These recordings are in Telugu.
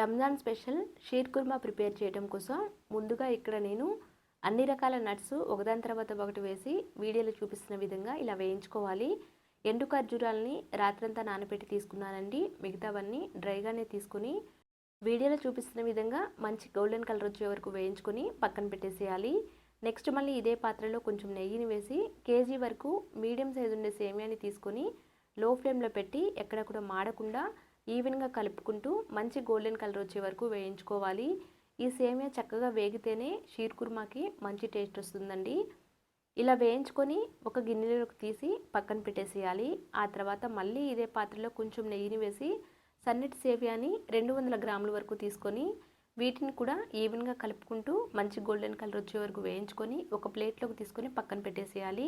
రంజాన్ స్పెషల్ షీర్ కుర్మా ప్రిపేర్ చేయడం కోసం ముందుగా ఇక్కడ నేను అన్ని రకాల నట్స్ ఒకదాని తర్వాత ఒకటి వేసి వీడియోలో చూపిస్తున్న విధంగా ఇలా వేయించుకోవాలి. ఎండు ఖర్జూరాలని రాత్రంతా నానబెట్టి తీసుకున్నానండి. మిగతావన్నీ డ్రైగానే తీసుకుని వీడియోలో చూపిస్తున్న విధంగా మంచి గోల్డెన్ కలర్ వచ్చే వరకు వేయించుకొని పక్కన పెట్టేసేయాలి. నెక్స్ట్ మళ్ళీ ఇదే పాత్రలో కొంచెం నెయ్యిని వేసి కేజీ వరకు మీడియం సైజు ఉండే సేమియాని తీసుకొని లో ఫ్లేమ్లో పెట్టి ఎక్కడ కూడా మాడకుండా ఈవెన్గా కలుపుకుంటూ మంచి గోల్డెన్ కలర్ వచ్చే వరకు వేయించుకోవాలి. ఈ సేమియా చక్కగా వేగితేనే షీర్ కుర్మాకి మంచి టేస్ట్ వస్తుందండి. ఇలా వేయించుకొని ఒక గిన్నెలోకి తీసి పక్కన పెట్టేసేయాలి. ఆ తర్వాత మళ్ళీ ఇదే పాత్రలో కొంచెం నెయ్యిని వేసి సన్నటి సేవియాని రెండు వందల గ్రాముల వరకు తీసుకొని వీటిని కూడా ఈవెన్గా కలుపుకుంటూ మంచి గోల్డెన్ కలర్ వచ్చే వరకు వేయించుకొని ఒక ప్లేట్లోకి తీసుకొని పక్కన పెట్టేసేయాలి.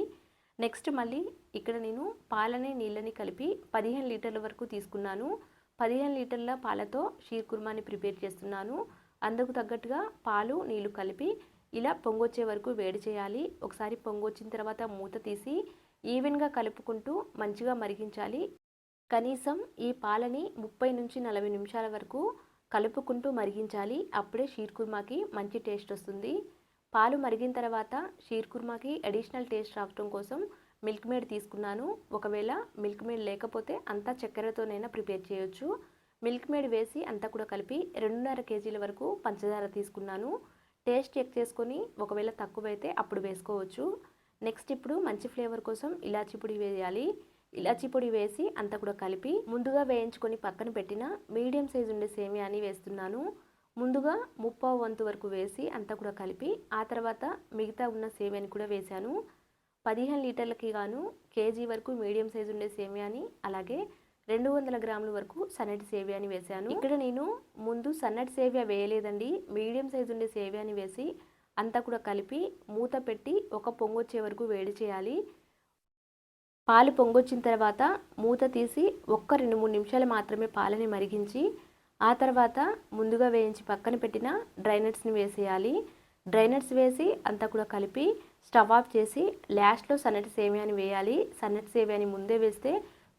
నెక్స్ట్ మళ్ళీ ఇక్కడ నేను పాలని నీళ్ళని కలిపి పదిహేను లీటర్ల వరకు తీసుకున్నాను. పదిహేను లీటర్ల పాలతో షీర్ కుర్మాని ప్రిపేర్ చేస్తున్నాను. అందుకు తగ్గట్టుగా పాలు నీళ్ళు కలిపి ఇలా పొంగొచ్చే వరకు వేడి చేయాలి. ఒకసారి పొంగొచ్చిన తర్వాత మూత తీసి ఈవెన్గా కలుపుకుంటూ మంచిగా మరిగించాలి. కనీసం ఈ పాలని ముప్పై నుంచి నలభై నిమిషాల వరకు కలుపుకుంటూ మరిగించాలి. అప్పుడే షీర్ కుర్మాకి మంచి టేస్ట్ వస్తుంది. పాలు మరిగిన తర్వాత షీర్ కుర్మాకి అడిషనల్ టేస్ట్ రావటం కోసం మిల్క్ మేడ్ తీసుకున్నాను. ఒకవేళ మిల్క్ మేడ్ లేకపోతే అంతా చక్కెరతోనైనా ప్రిపేర్ చేయొచ్చు. మిల్క్ మేడ్ వేసి అంతా కూడా కలిపి రెండున్నర కేజీల వరకు పంచదార తీసుకున్నాను. టేస్ట్ చెక్ చేసుకొని ఒకవేళ తక్కువైతే అప్పుడు వేసుకోవచ్చు. నెక్స్ట్ ఇప్పుడు మంచి ఫ్లేవర్ కోసం ఇలాచీ పొడి వేయాలి. ఇలాచీ పొడి వేసి అంతా కూడా కలిపి ముందుగా వేయించుకొని పక్కన పెట్టిన మీడియం సైజు ఉండే సేమియాని వేస్తున్నాను. ముందుగా ముప్పావు వంతు వరకు వేసి అంతా కూడా కలిపి ఆ తర్వాత మిగతా ఉన్న సేమియాని కూడా వేశాను. పదిహేను లీటర్లకి గాను కేజీ వరకు మీడియం సైజు ఉండే సేమియాని అలాగే రెండు వందల గ్రాముల వరకు సన్నటి సేవియాని వేశాను ఇక్కడ నేను ముందు సన్నటి సేవియా వేయలేదండి మీడియం సైజు ఉండే సేవియాని వేసి అంతా కూడా కలిపి మూత పెట్టి ఒక పొంగొచ్చే వరకు వేడి చేయాలి. పాలు పొంగొచ్చిన తర్వాత మూత తీసి ఒక్క రెండు మూడు నిమిషాలు మాత్రమే పాలని మరిగించి ఆ తర్వాత ముందుగా వేయించి పక్కన పెట్టిన డ్రైనట్స్ని వేసేయాలి. డ్రైనర్స్ వేసి అంతా కూడా కలిపి స్టవ్ ఆఫ్ చేసి లాస్ట్లో సన్నటి సేమియాని వేయాలి. సన్నటి సేమియాని ముందే వేస్తే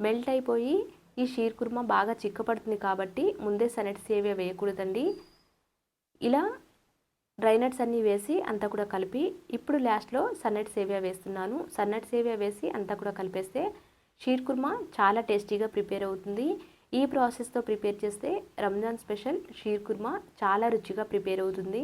మెల్ట్ అయిపోయి ఈ షీర్ కుర్మా బాగా చిక్కపడుతుంది కాబట్టి ముందే సన్నటి సేవియా వేయకూడదండి. ఇలా డ్రైనట్స్ అన్నీ వేసి అంతా కూడా కలిపి ఇప్పుడు లాస్ట్లో సన్నటి సేవియా వేస్తున్నాను. సన్నటి సేవియా వేసి అంతా కూడా కలిపేస్తే షీర్ కుర్మా చాలా టేస్టీగా ప్రిపేర్ అవుతుంది. ఈ ప్రాసెస్తో ప్రిపేర్ చేస్తే రంజాన్ స్పెషల్ షీర్ కుర్మా చాలా రుచిగా ప్రిపేర్ అవుతుంది.